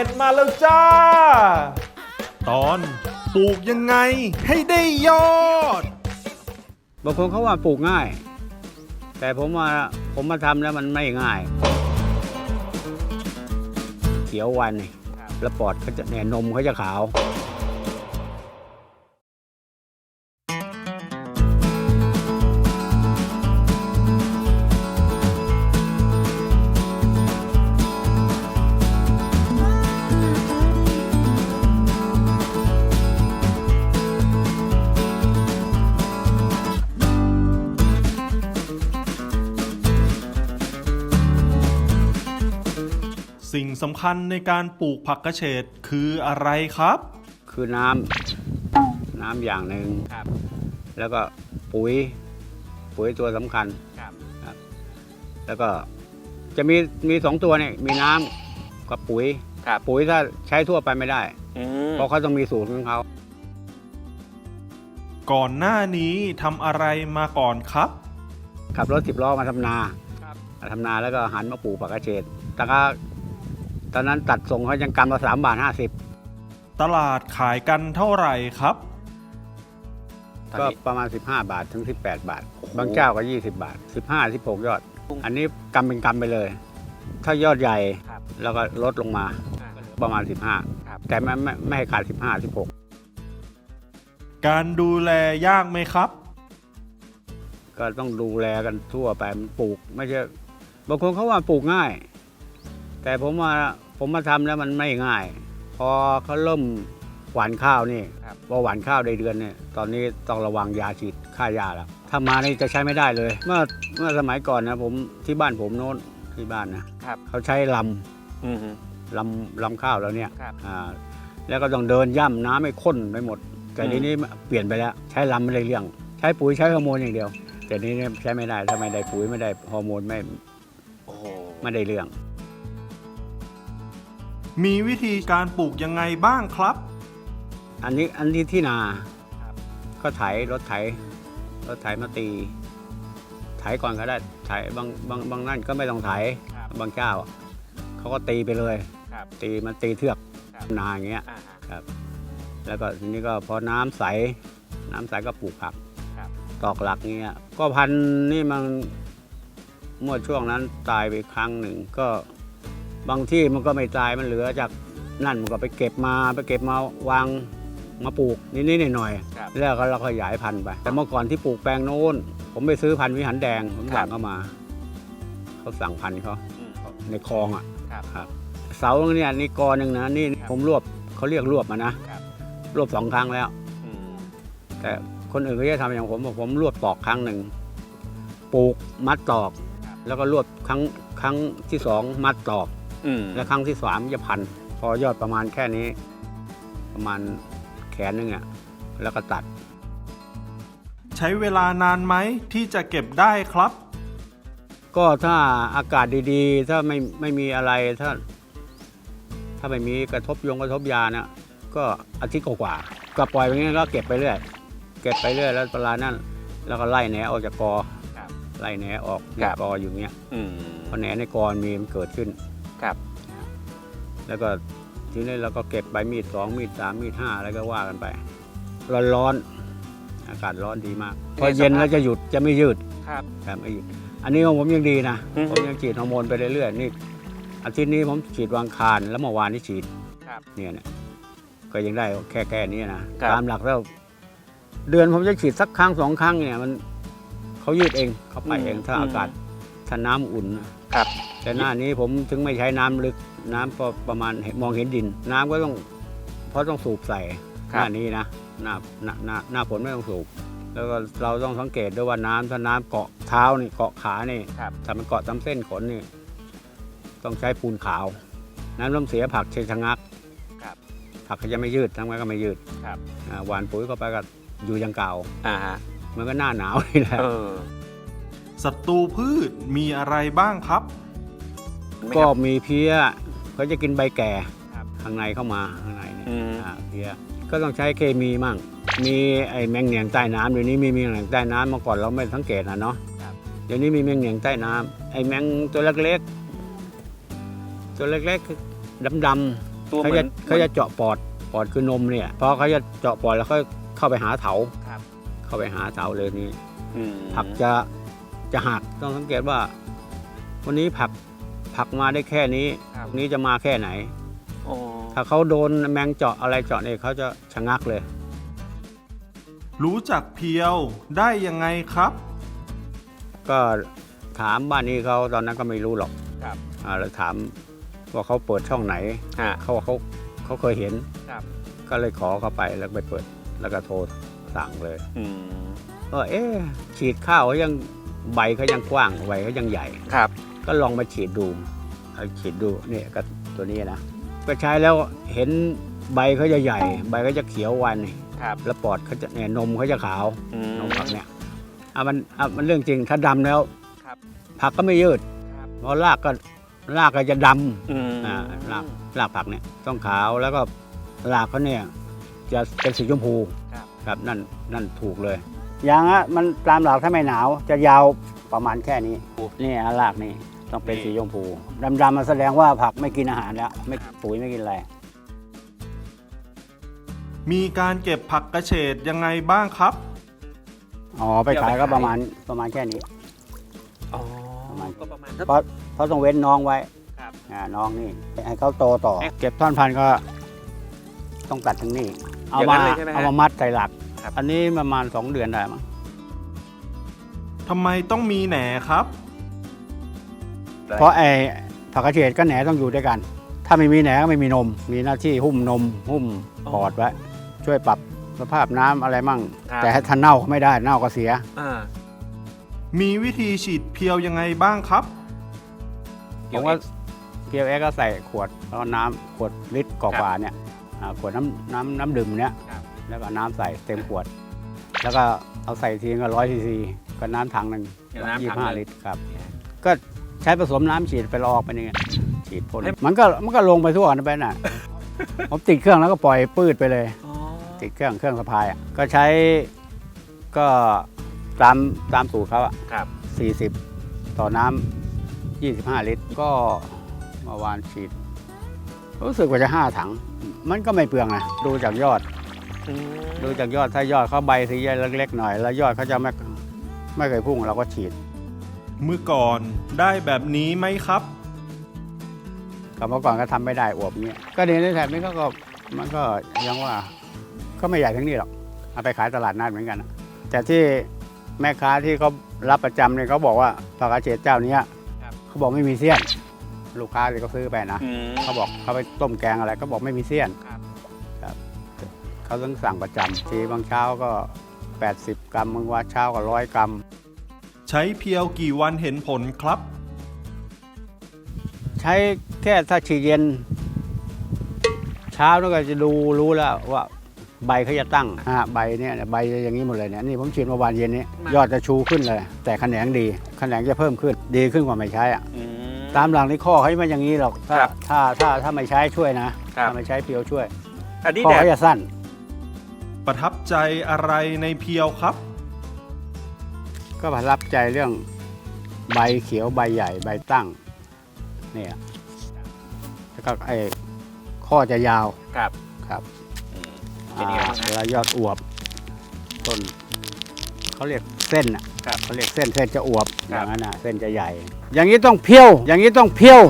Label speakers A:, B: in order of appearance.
A: ร็จมาแล้วจ้า ตอนปลูกยังไงให้ได้ยอด
B: บางคนเขาว่าปลูกง่าย แต่ผมว่าผมมาทำแล้วมันไม่ง่าย เขียววันแล้วปอดเขาจะเนี่ยนมเขาจะขาว
A: สิ่งสำคัญในการปลูกผักกระเฉดคืออะไรครับ
B: คือน้ำน้ำอย่างหนึ่งแล้วก็ปุ๋ย ปุ๋ยตัวสำคัญครับ แล้วก็จะมีมีสองตัวเนี่ยมีน้ำกับปุ๋ย
C: ครับ
B: ปุ๋ยถ้าใช้ทั่วไปไม่ได้
C: อืม
B: เพราะเขาต้องมีสูตรของเขา
A: ก่อนหน้านี้ทำอะไรมาก่อนครับ
B: ขับรถสิบล้อมาทำนามาทำนาแล้วก็หันมาปลูกผักกระเฉดแต่ก็ ตอนนั้นตัดส่งเขายังกำละสามบาทห้าสิบ
A: ตลาดขายกันเท่าไหร่ครับ
B: ก็ประมาณ 15 บาทถึง 18 บาทบางเจ้าก็ 20 บาท 15 16 ยอด อันนี้กำเป็นกำไปเลย ถ้ายอดใหญ่
C: ครับ
B: แล้วก็ลดลงมาประมาณ
C: ครับ
B: 15 แต่ไม่ไม่ไม่ให้ขาด 15 16
A: การดูแลยากไหมครับ
B: ก็ต้องดูแลกันทั่วไปมันปลูก ไม่ใช่บางคนเขาว่าปลูกง่าย แต่ผมว่าผมมาทำแล้วมันไม่ง่าย พอเขาเริ่มหวานข้าวนี่
C: ครับ
B: พอหวานข้าวได้เดือนเนี่ยตอนนี้ต้องระวังยาฉีดฆ่ายาแล้วถ้ามานี่จะใช้ไม่ได้เลย เมื่อเมื่อสมัยก่อนนะผมที่บ้านผมโน้นที่บ้านนะครับ เขาใช้ล
C: อืมำ
B: ลำลำข้าวแล้วเนี่ย
C: ครับ
B: อ่าแล้วก็ต้องเดินย่ำน้ำให้ข้นไปหมด แต่
C: อืม
B: ทีนี้เปลี่ยนไปแล้วใช้ลำไม่ได้เรื่อง ใช้ปุ๋ยใช้ฮอร์โมนอย่างเดียว แต่นี้เนี่ยใช้ไม่ได้ถ้าไม่ได้ปุ๋ยไม่ได้ฮอร์โมนไม่
C: โอ้โห
B: ไม่ได้เรื่อง
A: มีวิธีการปลูกยังไงบ้างครับ
B: อันนี้อันนี้ที่นา
C: ครับ
B: ก็ไถรถไถรถไถมาตี ไถก่อนก็ได้ไถบางบางบางนั่นก็ไม่ต้องไถ
C: ครับ
B: บางเจ้าเขาก็ตีไปเลย
C: ครับ
B: ตีมันตีเทือก
C: ครับ
B: นาอย่างเงี้ย
C: อ่าฮะ
B: ครับ แล้วก็ทีนี้ก็พอน้ำใส น้ำใสก็ปลูกผัก
C: ครับ
B: ตอกหลักเงี้ยก็พันธุ์นี่มันเมื่อช่วงนั้นตายไปครั้งหนึ่งก็ บางที่มันก็ไม่ตายมันเหลือจากนั่นมันก็ไปเก็บมาไปเก็บมาวางมาปลูกนิดๆหน่อยๆ
C: ครับ
B: แล้วก็เราขยายพันธุ์ไปแต่เมื่อก่อนที่ปลูกแปลงโน้น ผมไปซื้อพันธุ์วิหารแดงผม
C: ครับ
B: สั่งเข้ามาเขาสั่งพันธุ์เขา
C: อืม
B: ในคลองอะ
C: ครับ
B: ครับเสาเนี่ยนี่กอหนึ่งนะนี่
C: ครับ
B: ผมรวบเขาเรียกรวบมานะครับ รวบสองครั้งแล้ว
C: อืม
B: แต่คนอื่นก็จะทำอย่างผมบอกผมรวบตอกครั้งหนึ่งปลูกมัดตอก แล้วก็รวบครั้งครั้งที่สองมัดตอก
C: อืม
B: แล้วครั้งที่สามจะพัน พอยอดประมาณแค่นี้ ประมาณแขนหนึงอะแล้วก็ตัด
A: ใช้เวลานานไหมที่จะเก็บได้ครับ
B: ก็ถ้าอากาศดีๆ ถ้าไม่ไม่มีอะไรถ้า ถ้าไม่มีกระทบยงกระทบยาเนี่ยก็อาทิตย์กว่าๆก็ปล่อยไปงั้นก็เก็บไปเรื่อยเก็บไปเรื่อยแล้วเวลานั้นแล้วก็ไล่แหนออกจากกอ
C: ครับ
B: ไล่แหนออก
C: ครั
B: จาก
C: บ
B: กออยู่เงี้ย
C: อืม
B: พอแหนในกอมีมันเกิดขึ้น
C: ครับ
B: แล้วก็ทีนี้เราก็เก็บใบมีดสองมีดสามมีดห้าอะไรก็ว่ากันไป ร้อนร้อนๆอากาศร้อนดีมาก พอเย็นแล้วจะหยุดจะไม่ยืด
C: ครับ
B: ครับไม่หยุดอันนี้ของผมยังดีนะ
C: อือฮึ
B: ผมยังฉีดฮอร์โมนไปเรื่อยๆนี่อาทิตย์นี้ผมฉีดวางคารแล้วเมื่อวานนี้ฉีด
C: ครับ
B: เนี่ยนะก็ยังได้แค่แค่นี้นะครับตามหลักแล้ว เดือนผมจะฉีดสักครั้งสองครั้งเนี่ยมันเขายืดเองเขาไปเองถ้าอากาศถ้าน้ำอุ่นนะ
C: ครับ
B: แต่หน้านี้ผมถึงไม่ใช้น้ำลึกน้ำก็ประมาณเห็นมองเห็นดิน น้ำก็ต้องเพราะต้องสูบใส่หน้านี้นะหน้าหน้าหน้าหน้าฝนไม่ต้องสูบ แล้วก็เราต้องสังเกตด้วยว่าน้ำถ้าน้ำเกาะเท้านี่เกาะขานี่
C: ครับ
B: ถ้ามันเกาะตามเส้นขนนี่ต้องใช้ปูนขาว น้ำล้มเสียผักเชยชะงัก
C: ครับ
B: ผักก็จะไม่ยืดทั้งไงก็ไม่ยืด
C: ครับ
B: อ่าหวานปุ๋ยเข้าไปก็อยู่อยังเก่า
C: อ่าฮะ
B: มันก็หน้าหนาวนี่แหละ
C: เออ
A: ศัตรูพืชมีอะไรบ้างครับ
C: ไม่
B: ก็
C: ครับ
B: มีเพี้ยเขาจะกินใบแก่
C: ครับ
B: ข้างในเข้ามาข้างในเนี่ย
C: อืม
B: อ่าเพี้ยก็ต้องใช้เคมีมั่ง มีไอ้แมงเหนียงใต้น้ำเดี๋ยวนี้มีแมงเหนียงใต้น้ำเมื่อก่อนเราไม่สังเกตนะเนาะ
C: ครับ
B: เดี๋ยวนี้มีแมงเหนียงใต้น้ำไอ้แมงตัวเล็กๆตัวเล็กๆดำ
C: ตัว
B: เขา
C: เหมื
B: จะ
C: อน
B: เขาจะเจาะปอดปอดคือนมเนี่ยพอเขาจะเจาะปอดแล้วเขาเข้าไปหาเถา
C: ครับ
B: เข้าไปหาเถาเลยนี่
C: อืม
B: ผักจะจะหักต้องสังเกตว่า วันนี้ผัก ผักมาได้แค่นี้
C: ครับ
B: พรุ่งนี้จะมาแค่ไหน
C: อ๋อ
B: ถ้าเขาโดนแมงเจาะอะไรเจาะเนี่ยเขาจะชะงักเลย
A: รู้จักเพียวได้ยังไงครับ
B: ก็ถามบ้านนี้เขาตอนนั้นก็ไม่รู้หรอก
C: ครับ
B: อ่าแล้วถามว่าเขาเปิดช่องไหน
C: ฮะ
B: เขาว่าเขาเขาเคยเห็น
C: ครับ
B: ก็เลยขอเข้าไปแล้วไปเปิดแล้วก็โทรสั่งเลย
C: อืม
B: เออเอ๊ะฉีดข้าวเขายังใบเขายังกว้างใบเขายังใหญ่
C: ครับ
B: ก็ลองมาฉีดดูเอาฉีดดูเนี่ยก็ตัวนี้นะก็ใช้แล้วเห็นใบเขาจะใหญ่ ใบเขาจะเขียววันนี่
C: ครับ
B: แล้วปอดเขาจะเนี่ยนมเขาจะขาว
C: อืม
B: นมผักเนี่ยอะมันอะมันเรื่องจริงถ้าดำแล้ว
C: ครับ
B: ผักก็ไม่ยืด
C: ครับ
B: เพราะรากก็รากก็จะดำ
C: อืม
B: อ่ารากรากผักเนี่ยต้องขาวแล้วก็รากเขาเนี่ยจะเป็นสีชมพู
C: ครับ
B: ครับนั่นนั่นถูกเลยยางอะมันตามหลักถ้าไม่หนาวจะยาว ประมาณแค่นี้นี่อะรากนี่ต้องเป็นสีชมพูดำๆมันแสดงว่าผักไม่กินอาหารแล้วไม่ปุ๋ยไม่กินอะไร
A: มีการเก็บผักกระเฉดยังไงบ้างครับ
B: อ๋อไปขายก็ประมาณประมาณแค่นี้
C: อ๋อ
B: ประมาณ
C: ก็ประมาณ
B: เพราะเพราะต้องเว้นน้องไว้
C: ครับ
B: อ่าน้องนี่ให้เขาโตต่อ เก็บท่อนพันธุ์ก็ ต้องตัดทั้งนี้เอา
C: อย่าง
B: มา
C: นั้นเลยใช่ไหมฮะ
B: เอามามัดใส่หลัก
C: ครับ
B: อันนี้ประมาณสองเดือนได้มั้ง
A: ทำไมต้องมีแหนครับ
B: เพราะไอ้ผักกระเฉดกับแหนต้องอยู่ด้วยกัน ถ้าไม่มีแหนก็ไม่มีนม มีหน้าที่หุ้มนม หุ้มปอดไว้ช่วยปรับสภาพน้ำอะไรมั่ง
C: ครับ
B: แต่ให้ทันเน่าไม่ได้เน่าก็เสีย
C: อ่า
A: มีวิธีฉีดเพียวยังไงบ้างครับ
B: ผมว่าเพียวเอ็กก็ใส่ขวดแล้วน้ำขวดลิตรกว่าๆเนี่ยอ่าขวดน้ำน้ำน้ำดื่มเนี่ย
C: ครับ
B: แล้วก็น้ำใส่เต็มขวด แล้วก็เอาใส่ทีก็ร้อยซีซี ก็น้ำถังหนึ่ง
C: อย่างน้ำ
B: ยี่
C: ถัง
B: ห้า
C: หนึ่ง
B: ลิตรครับ ก็ใช้ผสมน้ำฉีดไปลอกไปนี่ไงฉีดพ่นมันก็มันก็ลงไปทั่วนั่นไปน่ะ ผมติดเครื่องแล้วก็ปล่อยปืดไปเลย
C: อ๋อ
B: ติดเครื่องเครื่องสะพายอะก็ใช้ก็ตามตามสูตรเขาอะ
C: ครับ
B: 40 ต่อน้ำ25 ลิตร ก็เมื่อวานฉีด รู้สึกว่าจะ 5 ถัง มันก็ไม่เปลืองนะดูจากยอด
C: อืม
B: ดูจากยอดถ้ายอดเขาใบสีเล็กๆหน่อย แล้วยอดเขาจะไม่ ไม่เคยพุ่งเราก็ฉีด
A: เมื่อก่อนได้แบบนี้ไหมครับ
B: กับเมื่อก่อนก็ทำไม่ได้อวบเนี้ยก็เดี๋ยวนี้แถบนี้ก็ก็มันก็ยังว่าก็ไม่ใหญ่ทั้งนี้หรอกเอาไปขายตลาดนัดเหมือนกันนะแต่ที่แม่ค้าที่เขารับประจำเนี่ยเขาบอกว่าผักกาดเฉดเจ้าเนี้ยเขาบอกไม่มีเสี้ยน ลูกค้าที่เขาซื้อไปนะ
C: อืม
B: เขาบอกเขาไปต้มแกงอะไรก็บอกไม่มีเสี้ยน
C: ครับ
B: ครับเขาต้องสั่งประจำทีบางเช้าก็ 80 กรัมบางวันเช้าก็ร้อยกรัม
A: ใช้เพียวกี่วันเห็นผลครับ
B: ใช้แค่ถ้าฉีดเย็น เช้าแล้วก็จะดูรู้แล้วว่าใบเขาจะตั้งอ่าใบเนี่ยใบจะอย่างนี้หมดเลยเนี่ยนี่ผมฉีดเมื่อวานเย็นนี้
C: มา
B: ยอดจะชูขึ้นเลย แต่แขนงดีแขนงจะเพิ่มขึ้นดีขึ้นกว่าไม่ใช้อะ
C: อืม
B: ตามหลังนี่ข้อเขาไม่อย่างนี้หรอกถ้า
C: ครับ
B: ถ้าถ้าถ้าไม่ใช้ช่วยนะครับถ้าไม่ใช้เพียวช่วย
C: อันนี้
B: ข้อ
C: แดด
B: เขาจะสั้น
A: ประทับใจอะไรในเพียวครับ
B: ก็ประทับใจเรื่องใบเขียวใบใหญ่ใบตั้งเนี่ยแล้วก็ไอ้ข้อจะยาว
C: ครับ
B: ครับ
C: อืมเป็นยังไงบ้างฮะ
B: อ่าเวลายอดอวบ ต้นเขาเรียกเส้นอะ
C: ครับ
B: เขาเรียกเส้นเส้นจะอวบ
C: ค
B: อ
C: รับ
B: ย่างนั้นอะเส้นจะใหญ่ อย่างนี้ต้องเพี้ยว อย่างนี้ต้องเพี้ยว